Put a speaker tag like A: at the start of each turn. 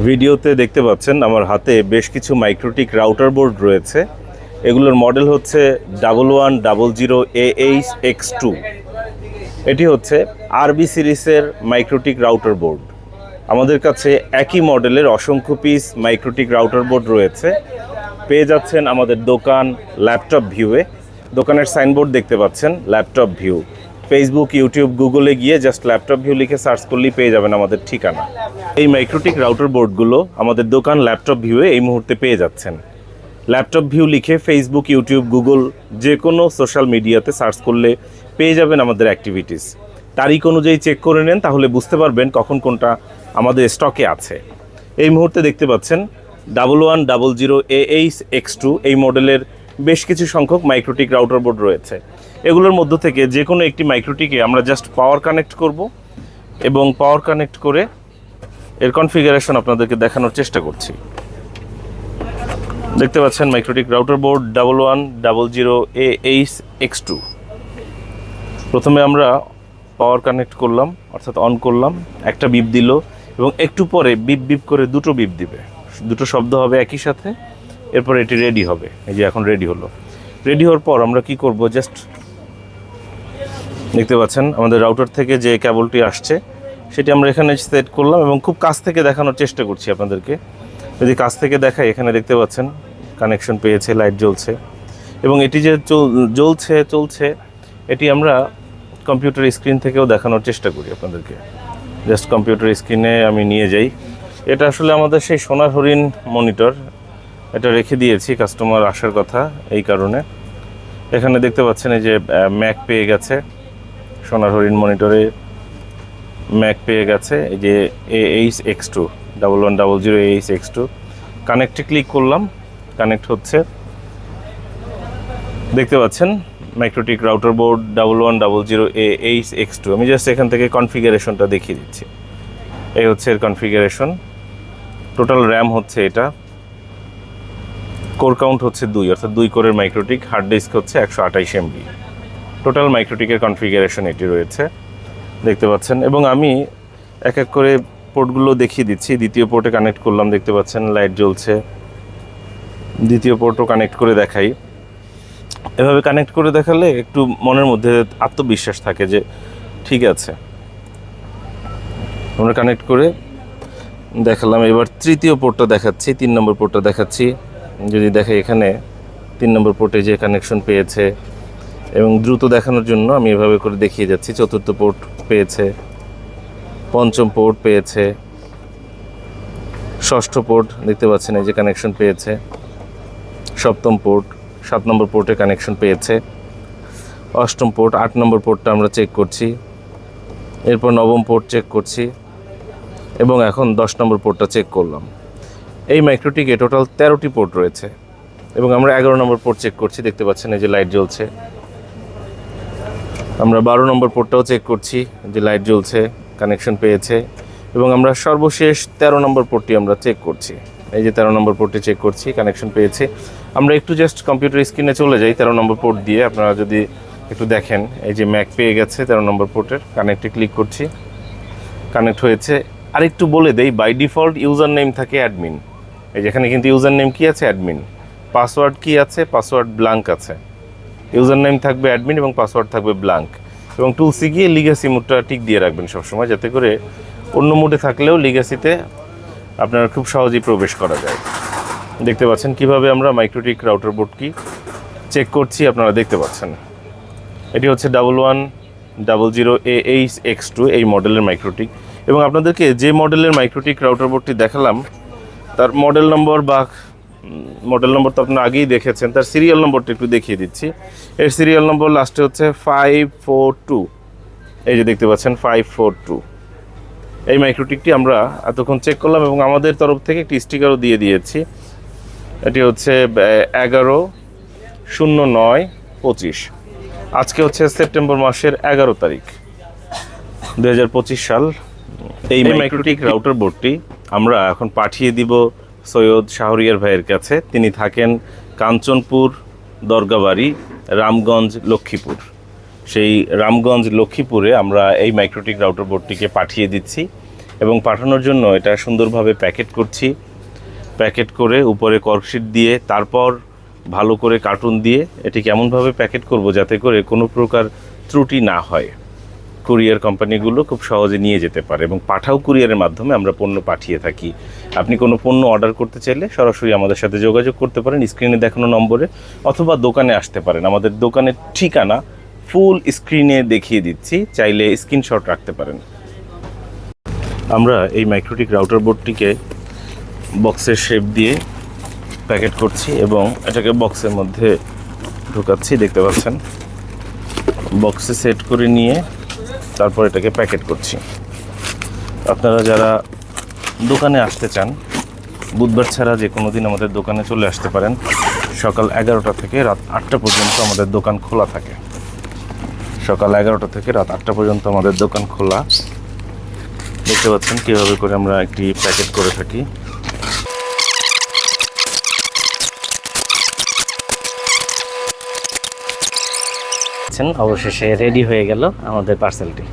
A: ভিডিওতে দেখতে পাচ্ছেন আমার হাতে বেশ কিছু মাইক্রোটিক রাউটার বোর্ড রয়েছে। এগুলোর মডেল হচ্ছে double one double zero H X two এটি হচ্ছে আরবি সিরিজের মাইক্রোটিক রাউটার বোর্ড আমাদের কাছে একই মডেলের অসংখ্য পিস মাইক্রোটিক রাউটার বোর্ড রয়েছে। পেয়ে যাচ্ছেন আমাদের দোকান ল্যাপটপ ভিউয়ে দোকানের সাইনবোর্ড দেখতে পাচ্ছেন ল্যাপটপ ভিউ ফেসবুক ইউটিউব গুগলে গিয়ে জাস্ট ল্যাপটপ ভিউ লিখে সার্চ করলেই পেয়ে যাবেন আমাদের ঠিকানা। এই মাইক্রোটিক রাউটার বোর্ডগুলো আমাদের দোকান ল্যাপটপ ভিউয়ে এই মুহূর্তে পেয়ে যাচ্ছেন। ল্যাপটপ ভিউ লিখে ফেসবুক ইউটিউব গুগল যে কোনো সোশ্যাল মিডিয়াতে সার্চ করলে পেয়ে যাবেন আমাদের অ্যাক্টিভিটিস তারিখ অনুযায়ী চেক করে নেন, তাহলে বুঝতে পারবেন কখন কোনটা আমাদের স্টকে আছে। এই মুহূর্তে দেখতে পাচ্ছেন double one double zero A H X two এই মডেলের বেশ কিছু সংখ্যক মাইক্রোটিক রাউটার বোর্ড রয়েছে। এগুলোর মধ্য থেকে যে কোনো একটি মাইক্রোটিকে আমরা জাস্ট পাওয়ার কানেক্ট করব এবং পাওয়ার কানেক্ট করে এর কনফিগারেশন আপনাদেরকে দেখানোর চেষ্টা করছি। দেখতে পাচ্ছেন MikroTik router board double one double zero A H X two প্রথমে আমরা পাওয়ার কানেক্ট করলাম, অর্থাৎ অন করলাম, একটা বিপ দিল এবং একটু পরে বিপ বিপ করে দুটো বিপ দিবে। দুটো শব্দ হবে একই সাথে। এরপর এটি রেডি হবে। এই যে এখন রেডি হলো। রেডি হওয়ার পর আমরা কি করব? জাস্ট দেখতে পাচ্ছেন, আমাদের রাউটার থেকে যে কেবলটি আসছে, সেটি আমরা এখানে সেট করলাম এবং খুব কাছ থেকে দেখানোর চেষ্টা করছি আপনাদেরকে। যদি কাছ থেকে দেখাই, এখানে দেখতে পাচ্ছেন কানেকশন পেয়েছে লাইট জ্বলছে। এবং এটি যে জ্বলছে, চলছে, এটি আমরা কম্পিউটার স্ক্রিন থেকেও দেখানোর চেষ্টা করি আপনাদেরকে। জাস্ট কম্পিউটার স্ক্রিনে আমি নিয়ে যাই। এটা আসলে আমাদের সেই সোনার হরিণ মনিটর এটা রেখে দিয়েছি কাস্টমার আসার কথা এই কারণে। এখানে দেখতে পাচ্ছেন এই যে ম্যাক পেয়ে গেছে। সোনার হরিণ মনিটরে ম্যাক পেয়ে গেছে। এই যে A H X two double one double zero H X two কানেক্টে click করলাম। কানেক্ট হচ্ছে। দেখতে পাচ্ছেন MikroTik router board double one double zero A H X two আমি জাস্ট এখান থেকে কনফিগারেশনটা দেখিয়ে দিচ্ছি। এই হচ্ছে এর কনফিগারেশন টোটাল র্যাম হচ্ছে এটা। কোর কাউন্ট হচ্ছে দুই, অর্থাৎ দুই কোরের মাইক্রোটিক হার্ড ডিস্ক হচ্ছে একশো আঠাইশ এমবি টোটাল মাইক্রোটিকের কনফিগারেশন এটি রয়েছে, দেখতে পাচ্ছেন। এবং আমি এক এক করে পোর্টগুলো দেখিয়ে দিচ্ছি। দ্বিতীয় পোর্টে কানেক্ট করলাম, দেখতে পাচ্ছেন লাইট জ্বলছে। দ্বিতীয় পোর্টও কানেক্ট করে দেখাই। এভাবে কানেক্ট করে দেখালে একটু মনের মধ্যে আত্মবিশ্বাস থাকে যে ঠিক আছে। আমরা কানেক্ট করে দেখালাম। এবার তৃতীয় পোর্টটা দেখাচ্ছি, তিন নম্বর পোর্টটা দেখাচ্ছি। যদি দেখে এখানে তিন নম্বর পোর্টে যে কানেকশন পেয়েছে এবং দ্রুত দেখানোর জন্য আমি এভাবে করে দেখিয়ে যাচ্ছি। চতুর্থ পোর্ট পেয়েছে, পঞ্চম পোর্ট পেয়েছে, ষষ্ঠ পোর্ট দেখতে পাচ্ছেন এই যে কানেকশন পেয়েছে, সপ্তম পোর্ট সাত নম্বর পোর্টে কানেকশন পেয়েছে, অষ্টম পোর্ট আট নম্বর পোর্টটা আমরা চেক করছি, এরপর নবম পোর্ট চেক করছি এবং এখন দশ নম্বর পোর্টটা চেক করলাম। এই মাইক্রোটিকে টোটাল তেরোটি পোর্ট রয়েছে এবং আমরা এগারো নম্বর পোর্ট চেক করছি, দেখতে পাচ্ছেন এই যে লাইট জ্বলছে। আমরা বারো নম্বর পোর্টটাও চেক করছি যে লাইট জ্বলছে, কানেকশন পেয়েছে এবং আমরা সর্বশেষ তেরো নম্বর পোর্টটি আমরা চেক করছি। এই যে তেরো নম্বর পোর্টটি চেক করছি, কানেকশন পেয়েছি। আমরা একটু জাস্ট কম্পিউটার স্ক্রিনে চলে যাই, তেরো নম্বর পোর্ট দিয়ে আপনারা যদি একটু দেখেন, এই যে ম্যাক পেয়ে গেছে তেরো নম্বর পোর্টের, কানেক্টে ক্লিক করছি। কানেক্ট হয়েছে। আরেকটু বলে দেই, বাই ডিফল্ট ইউজার নেম থাকে অ্যাডমিন। এই যেখানে কিন্তু ইউজার নেম কি আছে? অ্যাডমিন। পাসওয়ার্ড কি আছে? পাসওয়ার্ড ব্লাঙ্ক আছে। ইউজার নেম থাকবে অ্যাডমিন এবং পাসওয়ার্ড থাকবে ব্লাঙ্ক। এবং টুলসি গিয়ে লিগাসি মুডটা টিক দিয়ে রাখবেন সবসময়, যাতে করে অন্য মুডে থাকলেও লিগাসিতে আপনার খুব সহজেই প্রবেশ করা যায়। দেখতে পাচ্ছেন কীভাবে আমরা মাইক্রোটিক রাউটার বোর্ড কি চেক করছি, আপনারা দেখতে পাচ্ছেন। এটি হচ্ছে double one, double zero, A H, X two, এই মডেলের মাইক্রোটিক। এবং আপনাদেরকে যে মডেলের মাইক্রোটিক রাউটার বোর্ডটি দেখালাম তার মডেল নম্বর বা মডেল নম্বর তো আপনারা আগেই দেখেছেন। তার সিরিয়াল নম্বরটা একটু দেখিয়ে দিচ্ছি। এর সিরিয়াল নম্বর লাস্টে হচ্ছে ফাইভ ফোর টু এই যে দেখতে পাচ্ছেন ফাইভ ফোর টু এই মাইক্রোটিকটি আমরা এতক্ষণ চেক করলাম এবং আমাদের তরফ থেকে একটি স্টিকারও দিয়ে দিয়েছি। এটি হচ্ছে এগারো শূন্য নয় পঁচিশ। আজকে হচ্ছে সেপ্টেম্বর মাসের এগারো তারিখ। দু হাজার পঁচিশ সাল। এই মাইক্রোটিক রাউটার বোর্ডটি আমরা এখন পাঠিয়ে দিব সৈয়দ শাহরিয়ার ভাইয়ের কাছে। তিনি থাকেন কাঞ্চনপুর, দরগাবাড়ি, রামগঞ্জ, লক্ষ্মীপুর। সেই রামগঞ্জ, লক্ষ্মীপুরে আমরা এই মাইক্রোটিক রাউটার বোর্ডটিকে পাঠিয়ে দিচ্ছি এবং পাঠানোর জন্য এটা সুন্দরভাবে প্যাকেট করছি। প্যাকেট করে উপরে কর্কশিট দিয়ে, তারপর ভালো করে কার্টুন দিয়ে এটিকে এমনভাবে প্যাকেট করব যাতে করে কোনো প্রকার ত্রুটি না হয়। কুরিয়ার কোম্পানিগুলো খুব সহজে নিয়ে যেতে পারে এবং পাঠাও কুরিয়ারের মাধ্যমে আমরা পণ্য পাঠিয়ে থাকি। আপনি কোনো পণ্য অর্ডার করতে চাইলে সরাসরি আমাদের সাথে যোগাযোগ করতে পারেন স্ক্রিনে দেখানো নম্বরে, অথবা দোকানে আসতে পারেন। আমাদের দোকানের ঠিকানা ফুল স্ক্রিনে দেখিয়ে দিচ্ছি, চাইলে স্ক্রিনশট রাখতে পারেন। আমরা এই মাইক্রোটিক রাউটার বোর্ডটিকে বক্সের শেপ দিয়ে প্যাকেট করছি এবং এটাকে বক্সের মধ্যে ঢুকাচ্ছি, দেখতে পাচ্ছেন? বক্সে সেট করে নিয়ে তারপর এটাকে প্যাকেট করছি। আপনারা যারা দোকানে আসতে চান, বুধবার ছাড়া যে কোনো দিন আমাদের দোকানে চলে আসতে পারেন। সকাল এগারোটা থেকে রাত আটটা পর্যন্ত আমাদের দোকান খোলা থাকে। সকাল এগারোটা থেকে রাত আটটা পর্যন্ত আমাদের দোকান খোলা। দেখতে পাচ্ছেন কীভাবে করে আমরা একটি প্যাকেট করে থাকি।
B: অবশেষে রেডি হয়ে গেল আমাদের পার্সেলটি